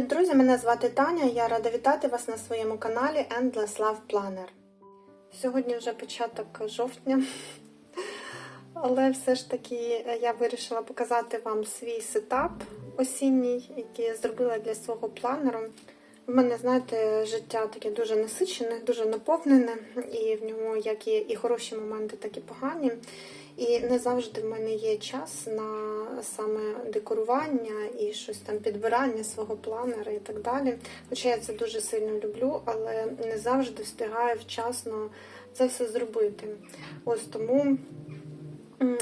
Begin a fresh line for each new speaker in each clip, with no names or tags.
Привіт, друзі! Мене звати Таня. Я рада вітати вас на своєму каналі Endless Love Planner. Сьогодні вже початок жовтня, але все ж таки я вирішила показати вам свій сетап осінній, який я зробила для свого планеру. У мене, знаєте, життя таке дуже насичене, дуже наповнене, і в ньому як є і хороші моменти, так і погані. І не завжди в мене є час на саме декорування і щось там підбирання свого планера і так далі. Хоча я це дуже сильно люблю, але не завжди встигаю вчасно це все зробити. Ось тому.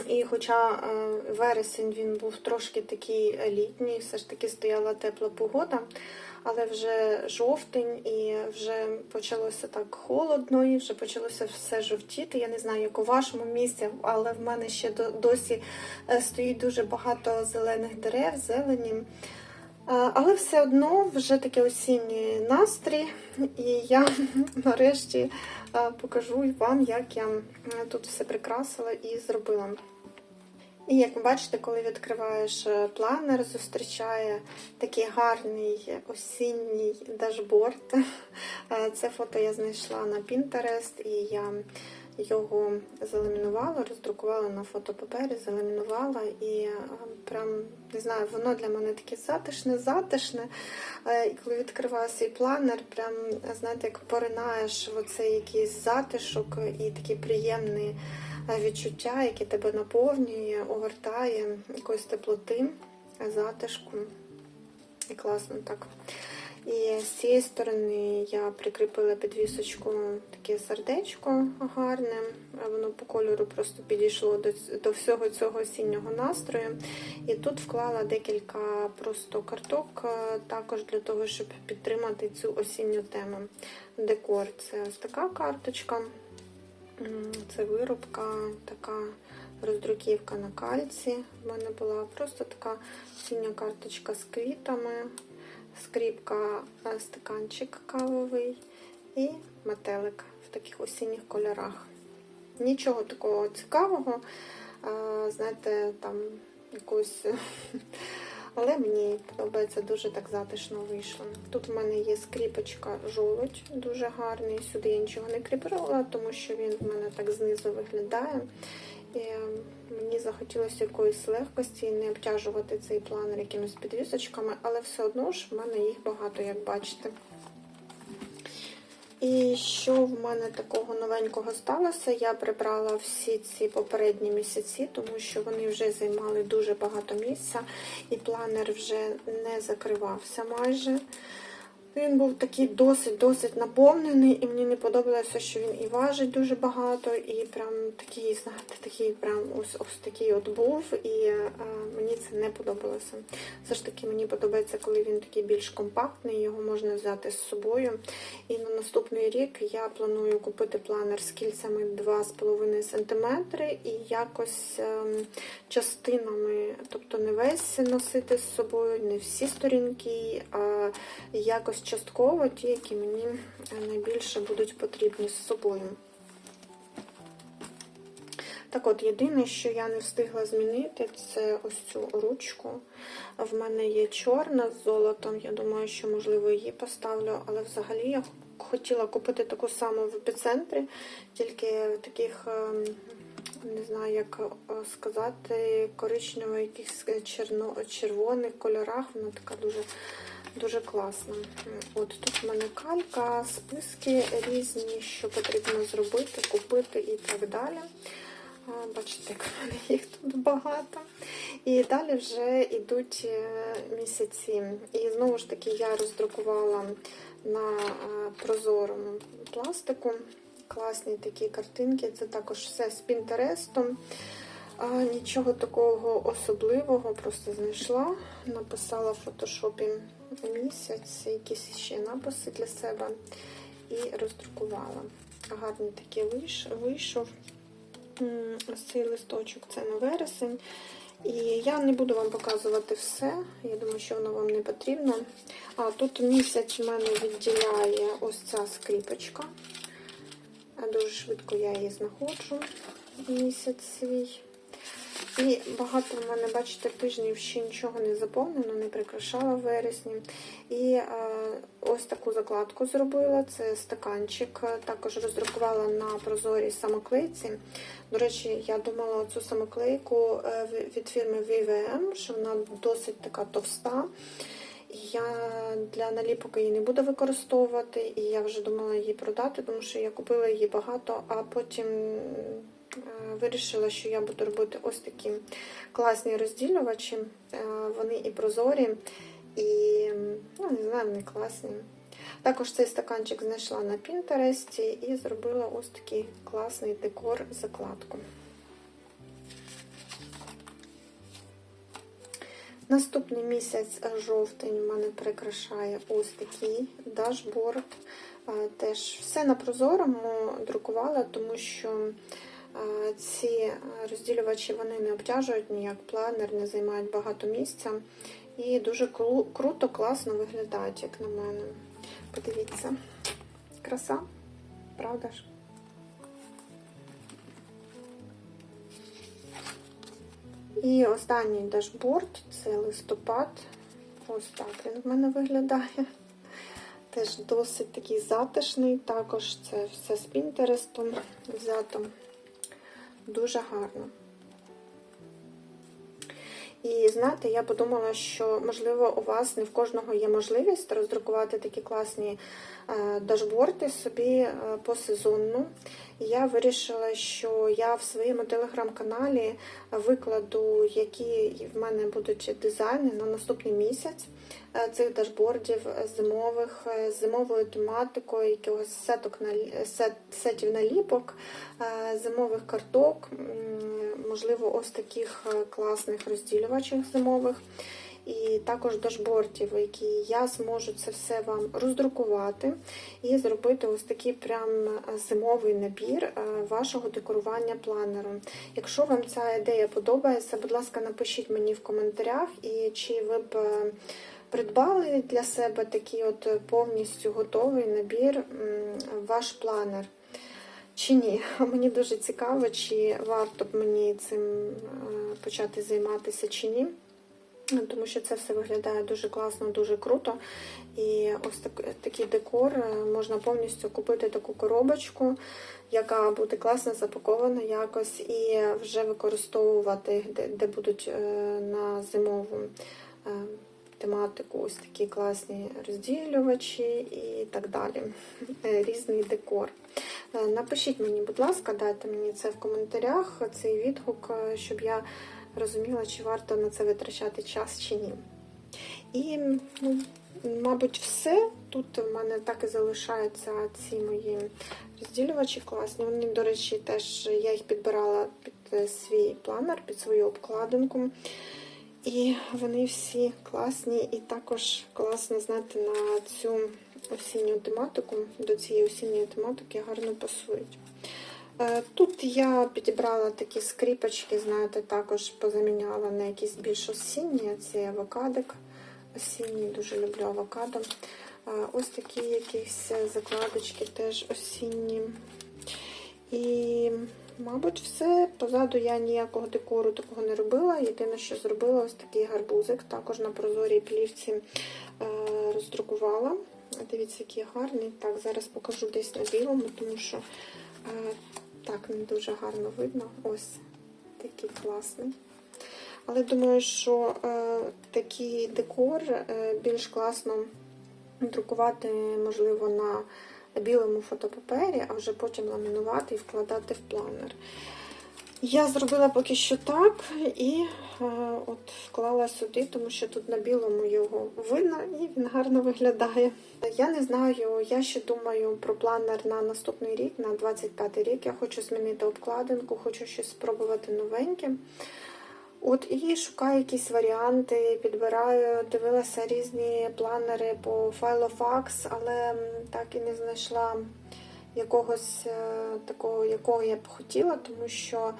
І хоча е, вересень він був трошки такий літній, все ж таки стояла тепла погода, але вже жовтень і вже почалося так холодно, і вже почалося все жовтіти. Я не знаю, як у вашому місці, але в мене ще досі е, стоїть дуже багато зелених дерев, зелені. Але все одно вже такий осінній настрій, і я нарешті покажу вам, як я тут все прикрасила і зробила. І як ви бачите, коли відкриваєш е, планер, зустрічає такий гарний осінній дашборд. Е, це фото я знайшла на Pinterest, і я його заламінувала, роздрукувала на фотопапері, заламінувала і е, прям не знаю, воно для мене таке затишне, затишне. І коли відкриваю свій планер, прям знаєте, як поринаєш в оцей якийсь затишок і такий приємний відчуття, яке тебе наповнює, огортає якоїсь теплоти, затишку. І класно так. І з цієї сторони я прикріпила підвісочку таке сердечко гарне. Воно по кольору просто підійшло до до всього цього осіннього настрою. І тут вклала декілька просто карток, також для того, щоб підтримати цю осінню тему. Декор це ось така карточка. Це виробка, така роздруківка на кальці. В мене була просто така синя карточка з квітами, скріпка, стаканчик кавовий і метелик в таких осінніх кольорах. Нічого такого цікавого, знаєте, там якусь. Але мені подобається дуже так затишно вийшло. Тут в мене є скріпочка жолудь, дуже гарний. Сюди я нічого не кріпила, тому що він в мене так знизу виглядає. І Мені захотілося якоїсь легкості не обтяжувати цей планер якимись підвісочками, але все одно ж в мене їх багато, як бачите. І що в мене такого новенького сталося? Я прибрала всі ці попередні місяці, тому що вони вже займали дуже багато місця, і планер вже не закривався майже. Він був такий досить-досить наповнений, і мені не подобалося, що він і важить дуже багато, і прям такий, знаєте, такий прям ось ось такий от був, і а, мені це не подобалося. Все ж таки, мені подобається, коли він такий більш компактний, його можна взяти з собою. І на наступний рік я планую купити планер з кільцями 2,5 см і якось а, частинами, тобто не весь носити з собою, не всі сторінки, а якось частково ті, які мені найбільше будуть потрібні з собою. Так от, єдине, що я не встигла змінити, це ось цю ручку. В мене є чорна з золотом, я думаю, що, можливо, її поставлю, але взагалі я хотіла купити таку саму в епіцентрі, тільки в таких, ем, не знаю, як е, сказати, коричнево якихось червоних кольорах. Вона така дуже Дуже класно. От Тут в мене калька, списки різні, що потрібно зробити, купити і так далі. Бачите, як в мене їх тут багато. І далі вже йдуть е, місяці. І знову ж таки я роздрукувала на е, прозорому пластику. Класні такі картинки. Це також все з Пінтерестом. Нічого такого особливого, просто знайшла, написала в фотошопі місяць, якісь ще написи для себе і роздрукувала. Гарний такий вийшов. Ось цей листочок це на вересень. І я не буду вам показувати все, я думаю, що воно вам не потрібно. А тут місяць в мене відділяє ось ця скріпочка. Дуже швидко я її знаходжу місяць свій. І багато в мене, бачите, тижнів ще нічого не заповнено, не прикрашала в вересні. І е, ось таку закладку зробила. Це стаканчик. Також роздрукувала на прозорій самоклейці. До речі, я думала цю самоклейку е, від фірми VVM, що вона досить така товста. Я для наліпок її не буду використовувати, і я вже думала її продати, тому що я купила її багато, а потім вирішила, що я буду робити ось такі класні розділювачі. Е, Вони і прозорі, і ну, не знаю, вони класні. Також цей стаканчик знайшла на Пінтересті і зробила ось такий класний декор закладку. Наступний місяць е, жовтень у мене прикрашає ось такий дашборд. Е, Теж все на прозорому друкувала, тому що е, ці розділювачі вони не обтяжують ніяк планер, не займають багато місця. І дуже кру- круто, класно виглядають, як на мене. Подивіться, краса, правда ж? І останній дашборд це листопад. Ось так він в мене виглядає. Теж досить такий затишний. Також це все з Пінтерестом взято. Дуже гарно. І знаєте, я подумала, що можливо у вас не в кожного є можливість роздрукувати такі класні е, дашборди собі е, посезонно. Я вирішила, що я в своєму телеграм-каналі викладу, які в мене будуть дизайни на наступний місяць е, цих дашбордів зимових, з зимовою тематикою, якогось сеток на сет, сетів наліпок, зимових карток, можливо, ось таких е, класних розділювачів зимових. І також дашбордів, які я зможу це все вам роздрукувати і зробити ось такий прям зимовий набір е, вашого декорування планером. Якщо вам ця ідея подобається, будь ласка, напишіть мені в коментарях, і чи ви б е, придбали для себе такий от повністю готовий набір ваш планер. Чи ні? Мені дуже цікаво, чи варто б мені цим е, почати займатися чи ні. Тому що це все виглядає дуже класно, дуже круто. І ось так, такий декор е, можна повністю купити таку коробочку, яка буде класно запакована якось, і вже використовувати, де, де будуть е, на зимову тематику ось такі класні розділювачі і так далі. Е, Різний декор. Е, Напишіть мені, будь ласка, дайте мені це в коментарях, цей відгук, е, щоб я розуміла, чи варто на це витрачати час чи ні. І, ну, мабуть, все. Тут в мене так і залишаються ці мої розділювачі класні. Вони, до речі, теж я їх підбирала під свій планер, під свою обкладинку. І вони всі класні, і також класно знати на цю осінню тематику, до цієї осінньої тематики гарно пасують. Е, Тут я підібрала такі скріпочки, знаєте, також позаміняла на якісь більш осінні. Це авокадик осінній, дуже люблю авокадо. Е, Ось такі якісь закладочки теж осінні. І, мабуть, все. Позаду я ніякого декору такого не робила. Єдине, що зробила, ось такий гарбузик, також на прозорій плівці е, роздрукувала. Дивіться, який гарний. Так, зараз покажу десь на білому, тому що е, так не дуже гарно видно. Ось такий класний. Але думаю, що е, такий декор е, більш класно друкувати, можливо, на білому фотопапері, а вже потім ламінувати і вкладати в планер. Я зробила поки що так і е, от вклала сюди, тому що тут на білому його видно і він гарно виглядає. Я не знаю, я ще думаю про планер на наступний рік, на 25 рік. Я хочу змінити обкладинку, хочу щось спробувати новеньке. От і шукаю якісь варіанти, підбираю, дивилася різні планери по Filofax, але так і не знайшла якогось е, такого, якого я б хотіла, тому що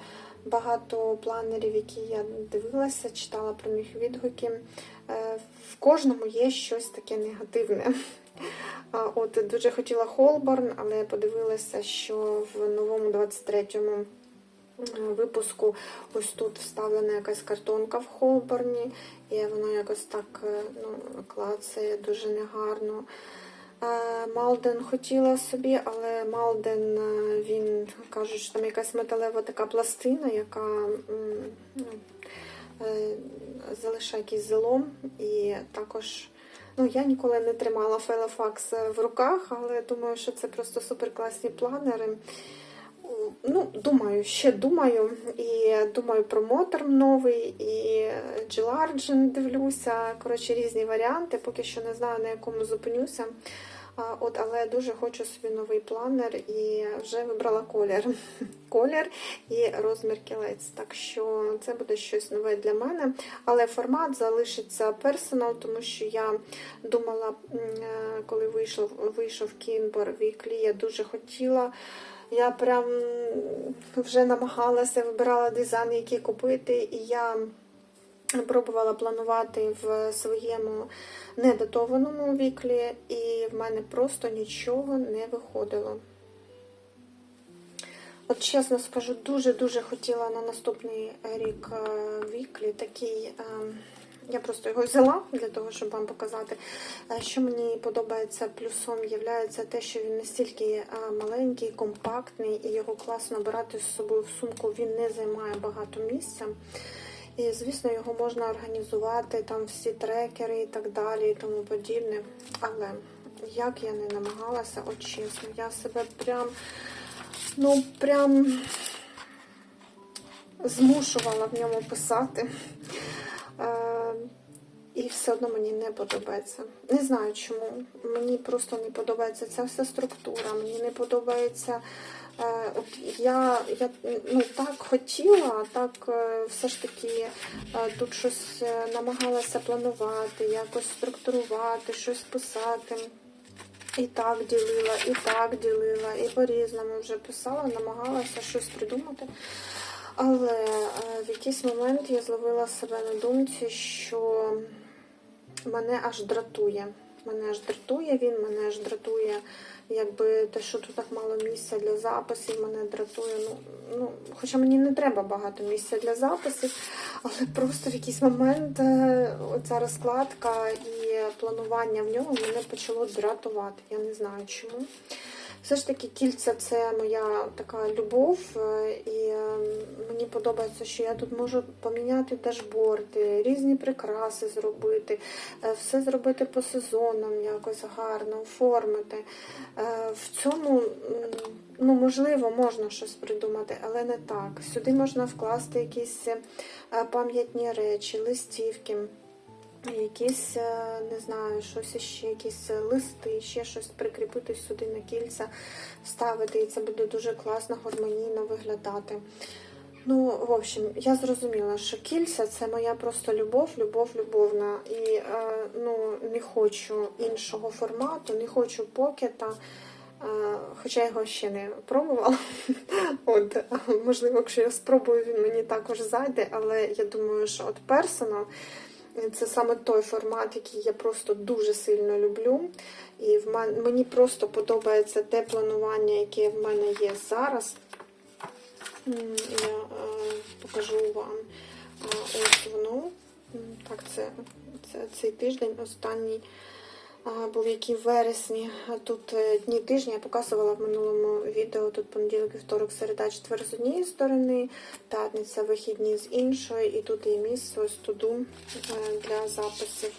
багато планерів, які я дивилася, читала про них відгуки, е, в кожному є щось таке негативне. От дуже хотіла Холборн, але подивилася, що в новому 23-му випуску ось тут вставлена якась картонка в холборні, і воно якось так е, ну, клацає дуже негарно. Е, Малден хотіла собі, але Малден, е, він кажуть, що там якась металева така пластина, яка ну, залишає якийсь залом. І також ну, я ніколи не тримала Фелефакс в руках, але думаю, що це просто суперкласні планери. Ну, думаю, ще думаю. І думаю про Моторм новий, і G-Largen дивлюся. Коротше, різні варіанти. Поки що не знаю, на якому зупинюся. От, але дуже хочу собі новий планер і вже вибрала колір. Колір і розмір кілець. Так що це буде щось нове для мене. Але формат залишиться персонал, тому що я думала, е, коли вийшов, вийшов Кінбор Віклі, я дуже хотіла. Я прям вже намагалася, вибирала дизайн, який купити, і я пробувала планувати в своєму недатованому віклі, і в мене просто нічого не виходило. От чесно скажу, дуже-дуже хотіла на наступний рік е, віклі такий. Я просто його взяла для того, щоб вам показати. Е, Що мені подобається плюсом, є те, що він настільки е, маленький, компактний, і його класно брати з собою в сумку. Він не займає багато місця. І, звісно, його можна організувати, там всі трекери і так далі, і тому подібне. Але як я не намагалася, от чесно, я себе прям, ну, прям змушувала в ньому писати. І все одно мені не подобається. Не знаю чому. Мені просто не подобається ця вся структура, мені не подобається. Е, я, я ну, так хотіла, так е, все ж таки е, тут щось намагалася планувати, якось структурувати, щось писати. І так ділила, і так ділила, і по-різному вже писала, намагалася щось придумати. Але в якийсь момент я зловила себе на думці, що мене аж дратує. Мене аж дратує він, мене аж дратує, якби те, що тут так мало місця для записів, мене дратує. Ну, ну, Хоча мені не треба багато місця для записів, але просто в якийсь момент е, оця розкладка і планування в ньому мене почало дратувати. Я не знаю чому. Все ж таки, кільця це моя така любов, е, і е, мені подобається, що я тут можу поміняти дашборди, різні прикраси зробити, е, все зробити по сезонам, якось гарно оформити. В цьому, ну, можливо, можна щось придумати, але не так. Сюди можна вкласти якісь пам'ятні речі, листівки. Якісь, е, не знаю, щось ще, якісь листи, ще щось прикріпити сюди на кільця, вставити, і це буде дуже класно, гармонійно виглядати. Ну, в общем, я зрозуміла, що кільця це моя просто любов, любов, любовна. І е, ну, не хочу іншого формату, не хочу покета. Е, Хоча я його ще не пробувала. От, можливо, якщо я спробую, він мені також зайде, але я думаю, що от персонал. Це саме той формат, який я просто дуже сильно люблю. І в мен... мені просто подобається те планування, яке в мене є зараз. Я е, покажу вам ось воно. Так, це, це цей тиждень останній а, був який в вересні. А Тут е, дні тижня я показувала в минулому відео. Тут понеділок, вівторок, середа, четвер з однієї сторони, п'ятниця, вихідні з іншої, і тут є місце ось туду е, для записів.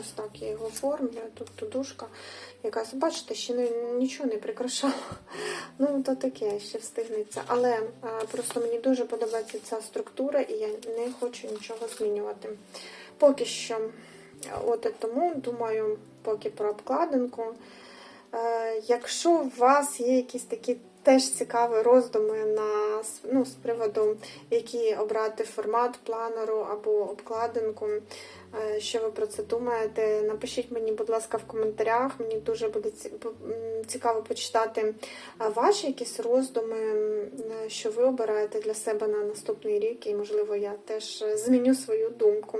Ось так я його оформлюю. Тут тудушка, якась, бачите, ще не, нічого не прикрашала. Ну, то таке, ще встигнеться. Але е, просто мені дуже подобається ця структура, і я не хочу нічого змінювати. Поки що. От тому думаю, поки про обкладинку. Е, Якщо у вас є якісь такі теж цікаві роздуми на, ну, з приводу, який обрати формат планеру або обкладинку, е, що ви про це думаєте, напишіть мені, будь ласка, в коментарях. Мені дуже буде цікаво почитати е, ваші якісь роздуми, що ви обираєте для себе на наступний рік, і, можливо, я теж зміню свою думку.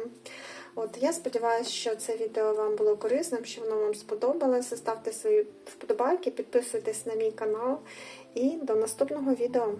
От я сподіваюся, що це відео вам було корисним, що воно вам сподобалося. Ставте свої вподобайки, підписуйтесь на мій канал і до наступного відео.